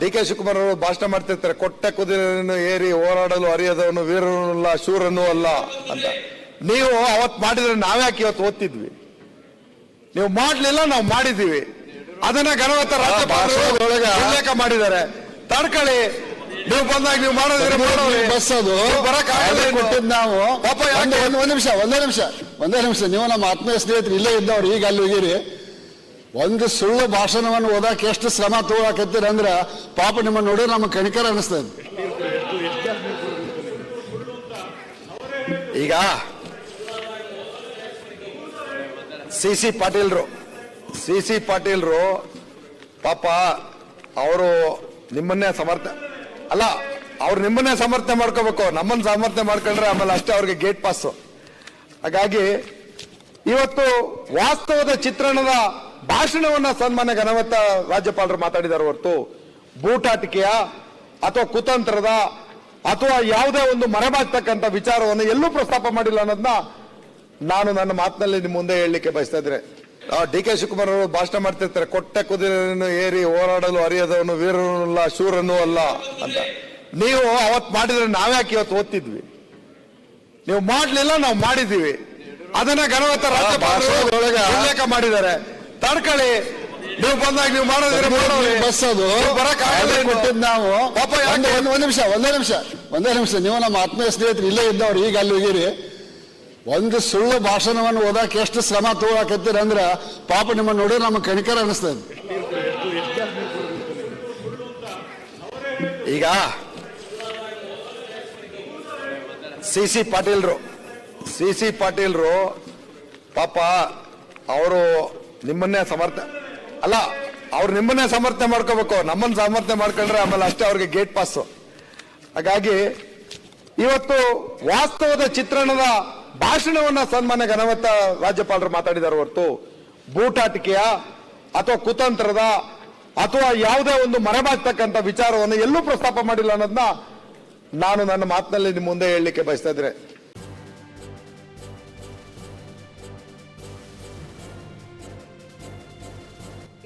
D K Shivakumar ಅವರು ಭಾಷಣ ಮಾಡ್ತಿರ್ತಾರೆ. ಕೊಟ್ಟ ಕುದುರೆಯನ್ನು ಏರಿ ಹೋರಾಡಲು ಅರಿಯದವನು ವೀರನೂ ಅಲ್ಲ ಶೂರನೂ ಅಲ್ಲ ಅಂತ. ನೀವು ಅವತ್ ಮಾಡಿದ್ರೆ ನಾವ್ಯಾಕೆ ಇವತ್ತು ಓದ್ತಿದ್ವಿ? ನೀವು ಮಾಡ್ಲಿಲ್ಲ ನಾವು ಮಾಡಿದೀವಿ ಅದನ್ನ ಗಣವತ್ತ ಉಲ್ಲೇಖ ಮಾಡಿದ್ದಾರೆ. ತಡ್ಕೊಳ್ಳಿ. ನೀವು ಬಂದಾಗ ನೀವು ಮಾಡೋದ್ರೆ ಮಾಡೋರಿ. ಬಸ್ ಅದು. ಅದಕ್ಕೆ ನಾವು. ಪಾಪ ಒಂದು ನಿಮಿಷ ಒಂದೇ ನಿಮಿಷ ಒಂದೇ ನಿಮಿಷ. ನೀವು ನಮ್ಮ ಆತ್ಮೀಯ ಸ್ನೇಹಿತರು ಇಲ್ಲೇ ಇದ್ದವ್ರು ಈಗ ಅಲ್ಲಿ ಹೋಗಿರಿ. ಒಂದು ಸುಳ್ಳು ಭಾಷಣವನ್ನು ಓದಕ್ಕೆ ಎಷ್ಟು ಶ್ರಮ ತಗೊಳಕತ್ತೀರ ಅಂದ್ರೆ ಪಾಪ ನಿಮ್ಮ ನೋಡಿ ನಮಗೆ ಕಣಿಕರ ಅನಿಸ್ತದೆ. ಈಗ ಸಿ ಸಿ ಪಾಟೀಲ್ರು, ಸಿ ಸಿ ಪಾಟೀಲ್ರು ಪಾಪ ಅವರು ನಿಮ್ಮನ್ನೇ ಸಮರ್ಥ, ಅಲ್ಲ, ಅವ್ರು ನಿಮ್ಮನ್ನೇ ಸಮರ್ಥನೆ ಮಾಡ್ಕೋಬೇಕು ನಮ್ಮನ್ನ ಸಮರ್ಥನೆ ಮಾಡ್ಕೊಂಡ್ರೆ ಆಮೇಲೆ ಅಷ್ಟೇ ಅವ್ರಿಗೆ ಗೇಟ್ ಪಾಸು ಹಾಗಾಗಿ ಇವತ್ತು ವಾಸ್ತವದ ಚಿತ್ರಣದ ಭಾಷಣವನ್ನ ಸನ್ಮಾನ್ಯ ಘನವತ್ತ ರಾಜ್ಯಪಾಲರು ಮಾತಾಡಿದಾರೆ ಹೊರತು ಬೂಟಾಟಿಕೆಯ ಅಥವಾ ಕುತಂತ್ರದ ಅಥವಾ ಯಾವುದೇ ಒಂದು ಮರೆಮಾಗ್ತಕ್ಕಂಥ ವಿಚಾರವನ್ನು ಎಲ್ಲೂ ಪ್ರಸ್ತಾಪ ಮಾಡಿಲ್ಲ ಅನ್ನೋದನ್ನ ನಾನು ನನ್ನ ಮಾತಿನಲ್ಲಿ ನಿಮ್ಮ ಮುಂದೆ ಹೇಳಲಿಕ್ಕೆ ಬಯಸ್ತಾ ಇದ್ರೆ ಡಿ ಕೆ ಶಿವಕುಮಾರ್ ಅವರು ಭಾಷಣ ಮಾಡ್ತಿರ್ತಾರೆ ಕೊಟ್ಟ ಕುದುರೆಯನ್ನು ಏರಿ ಹೋರಾಡಲು ಅರಿಯದವನು ವೀರನೂ ಅಲ್ಲ ಶೂರನೂ ಅಲ್ಲ ಅಂತ. ನೀವು ಅವತ್ತು ಮಾಡಿದ್ರೆ ನಾವ್ಯಾಕೆ ಇವತ್ತು ಓದ್ತಿದ್ವಿ? ನೀವು ಮಾಡಲಿಲ್ಲ ನಾವು ಮಾಡಿದ್ದೀವಿ. ಅದನ್ನ ಗಣವತ್ತ ರಾಜ್ಯಪಾಲರು ಉಲ್ಲೇಖ ಮಾಡಿದ್ದಾರೆ. ತಡ್ಕೊಳ್ಳಿ ನೀವು ಬಂದಾಗ ನೀವು ಮಾಡೋದ್ರೆ ಮಾಡೋರಿ. ಬಸ್ ಅದು ಬರಕ್. ಕೊಟ್ಟಿದ್ದು ನಾವು ಪಾಪ ಯಾಕೆ? ಒಂದು ಒಂದು ನಿಮಿಷ ಒಂದೇ ನಿಮಿಷ ಒಂದೇ ನಿಮಿಷ ನೀವು ನಮ್ಮ ಆತ್ಮೀಯ ಸ್ನೇಹಿತರು ಇಲ್ಲೇ ಇದ್ದವ್ರು ಈಗ ಅಲ್ಲಿ ಹೋಗಿರಿ ಒಂದು ಸುಳ್ಳು ಭಾಷಣವನ್ನು ಓದಕ್ಕೆ ಎಷ್ಟು ಶ್ರಮ ತಗೊಳಕತ್ತೀರ ಅಂದ್ರ ಪಾಪ ನಿಮ್ಮ ನೋಡಿ ನಮ್ಮ ಕಣಿಕರ ಅನಿಸ್ತದೆ ಈಗ ಸಿ ಸಿ ಪಾಟೀಲ್ರು ಸಿ ಸಿ ಪಾಟೀಲ್ರು ಪಾಪ ಅವರು ನಿಮ್ಮನ್ನೇ ಸಮರ್ಥ ಅಲ್ಲ, ಅವ್ರು ನಿಮ್ಮನ್ನೇ ಸಮರ್ಥನೆ ಮಾಡ್ಕೋಬೇಕು. ನಮ್ಮನ್ನ ಸಮರ್ಥನೆ ಮಾಡ್ಕೊಂಡ್ರೆ ಆಮೇಲೆ ಅಷ್ಟೇ ಅವ್ರಿಗೆ ಗೇಟ್ ಪಾಸು ಹಾಗಾಗಿ, ಇವತ್ತು ವಾಸ್ತವದ ಚಿತ್ರಣದ ಭಾಷಣವನ್ನ ಸನ್ಮಾನ್ಯ ಘನವತ್ತ ರಾಜ್ಯಪಾಲರು ಮಾತಾಡಿದ್ದಾರೆ ಹೊರತು, ಬೂಟಾಟಿಕೆಯ ಅಥವಾ ಕುತಂತ್ರದ ಅಥವಾ ಯಾವುದೇ ಒಂದು ಮರೆಮಾಗ್ತಕ್ಕಂಥ ವಿಚಾರವನ್ನು ಎಲ್ಲೂ ಪ್ರಸ್ತಾಪ ಮಾಡಿಲ್ಲ ಅನ್ನೋದನ್ನ ನಾನು ನನ್ನ ಮಾತಿನಲ್ಲಿ ನಿಮ್ಮ ಮುಂದೆ ಹೇಳಲಿಕ್ಕೆ ಬಯಸ್ತಾ ಇದ್ರೆ